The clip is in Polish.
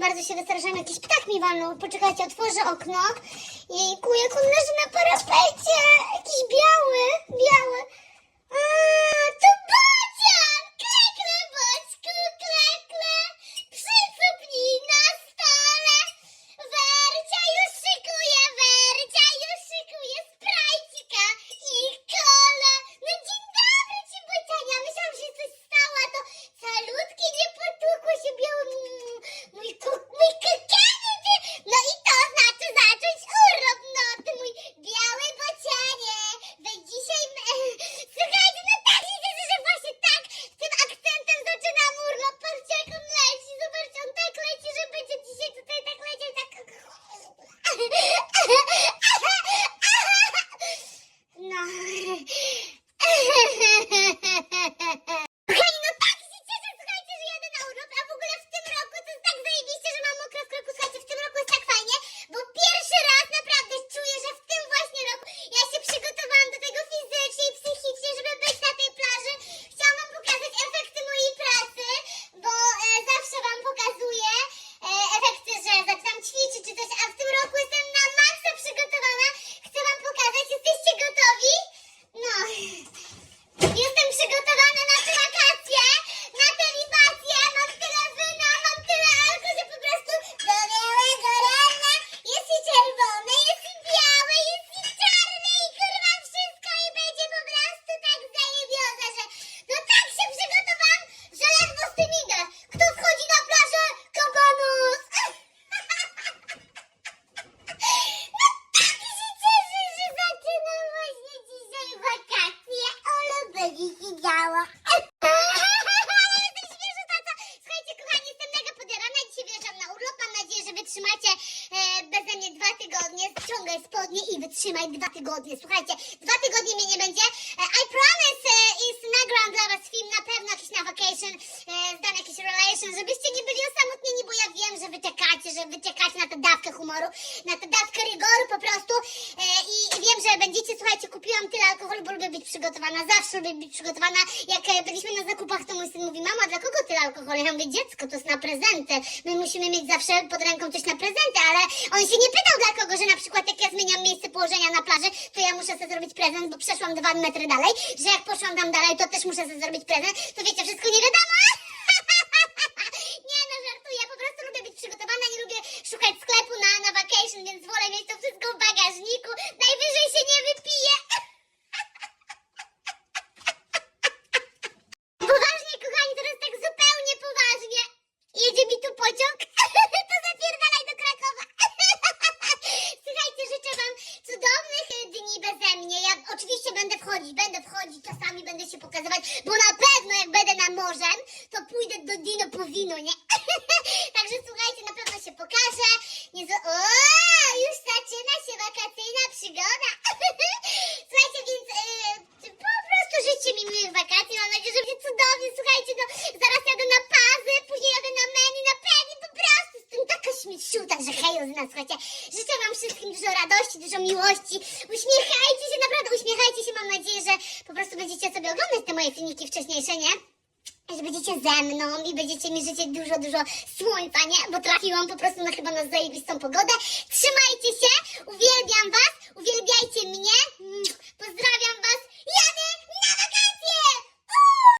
bardzo się wystraszyłam. Jakiś ptak mi walnął. Poczekajcie, otworzę okno. Jejku, jak on leży na parapecie. No. Jestem przygotowana na te wakacje, na te libacje, mam tyle wina, mam tyle alko, że po prostu do białego rana jest i czerwone, jest i białe, jest i czarne i kurwa wszystko i będzie po prostu tak zajebioza, że no tak się przygotowałam, że ledwo z tym idę. Kto wchodzi na plażę? Kabanus! No tak się cieszę, że zaczynam właśnie dzisiaj wakacje, ale będzie się działo. Ale jestem świeżo, tata. Słuchajcie, kochani, jestem mega podjarana. Dzisiaj wyjeżdżam na urlop. Mam nadzieję, że wytrzymacie e, beze mnie dwa tygodnie. Ściągaj spodnie i wytrzymaj dwa tygodnie. Słuchajcie, dwa tygodnie mnie nie będzie. E, I promise e, is nagram dla was film, na pewno jakiś na vacation, e, zdam jakiś relation, żebyście nie byli osamotnieni, bo ja wiem, że wy czekacie, że wy czekacie na tę dawkę humoru, na tę dawkę rygoru po prostu e, i wiem, że będziecie, słuchajcie, kupiłam tyle alkoholu, bo lubię być przygotowana, zawsze lubię być przygotowana. Jak e, byliśmy na zakupach, to mój syn mówi, mama, dla kogo tyle alkoholu? Ja mówię, dziecko, to jest na prezenty. My musimy mieć zawsze pod ręką coś na prezenty, ale on się nie pytał dla kogo, że na przykład jak ja zmieniam miejsce położenia na plaży, to ja muszę sobie zrobić prezent, bo przeszłam dwa metry dalej, że jak poszłam tam dalej, to też muszę sobie zrobić prezent, to wiecie, wszystko nie wiadomo. Nie no, żartuję, po prostu lubię być przygotowana, nie lubię szukać sklepu na, na vacation, więc wolę mieć to wszystko w bagażniku, najwyżej się nie wypije. Pociąg, to zapierdalaj do Krakowa. Słuchajcie, życzę wam cudownych dni beze mnie. Ja oczywiście będę wchodzić, będę wchodzić, czasami będę się pokazywać, bo na pewno jak będę na morzem, to pójdę do Dino po wino, nie? Także słuchajcie, na pewno się pokażę. Nie. O, już zaczyna się wakacyjna przygoda. Słuchajcie, więc e, po prostu życzcie mi miłych wakacji. Mam nadzieję, że będzie cudownie. Słuchajcie, no zaraz jadę na pazy, później jadę na menu, na pewnie po prostu jestem śmieciuta, że hejo z nas, słuchajcie. Życzę wam wszystkim dużo radości, dużo miłości. Uśmiechajcie się, naprawdę uśmiechajcie się. Mam nadzieję, że po prostu będziecie sobie oglądać te moje filmiki wcześniejsze, nie? że będziecie ze mną i będziecie mi życzyć dużo, dużo słońca, nie? Bo trafiłam po prostu na chyba na zajebistą pogodę. Trzymajcie się, uwielbiam was, uwielbiajcie mnie. Pozdrawiam